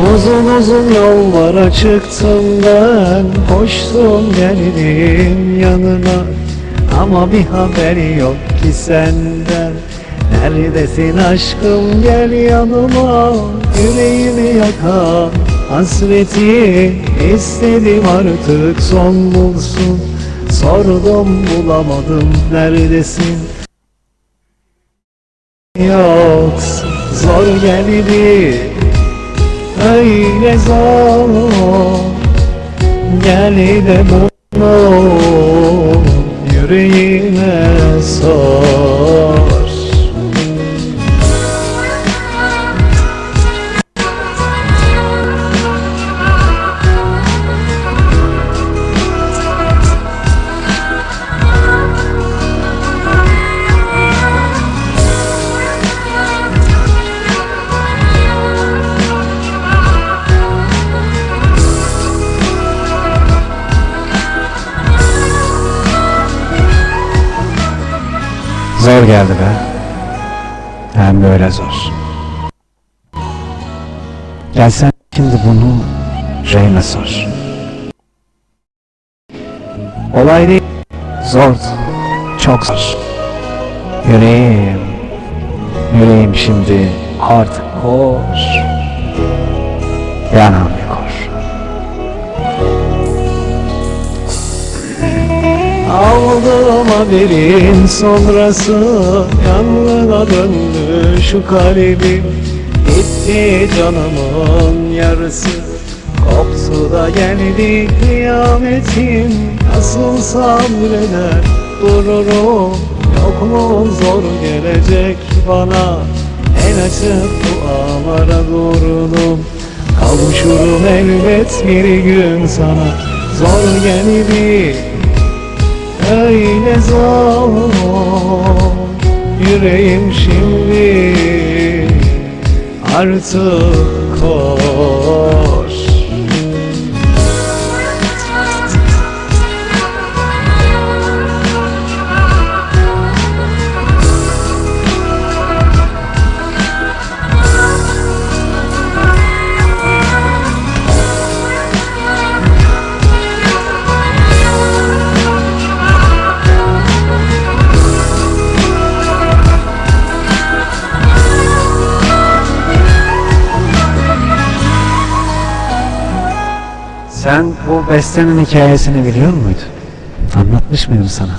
Uzun uzun yollara çıktım ben. Koştum geldim yanına. Ama bir haber yok ki senden. Neredesin aşkım? Gel yanıma. Yüreğimi yakan hasreti istedim artık son bulsun. Sordum bulamadım. Neredesin? Yoksa zor geldi Öyle zor Gel de bunu yüreğime sor Zor geldi be. Hem böyle zor. Gelsen şimdi bunu Reyna sor. Olay değil. Zordu Çok zor. Yüreğim Yüreğim şimdi artık koş Yanan Aldım haberin sonrası Yangına döndü şu kalbim Gitti canımın yarısı Koptu da geldi kıyametim Nasıl sabreder dururum Yok mu? Zor gelecek bana El açıp dualara durdum Kavuşurum elbet bir gün sana Zor geldi öyle zor. Yüreğim şimdi artık koş Sen bu bestenin hikayesini biliyor muydun? Anlatmış mıydım sana?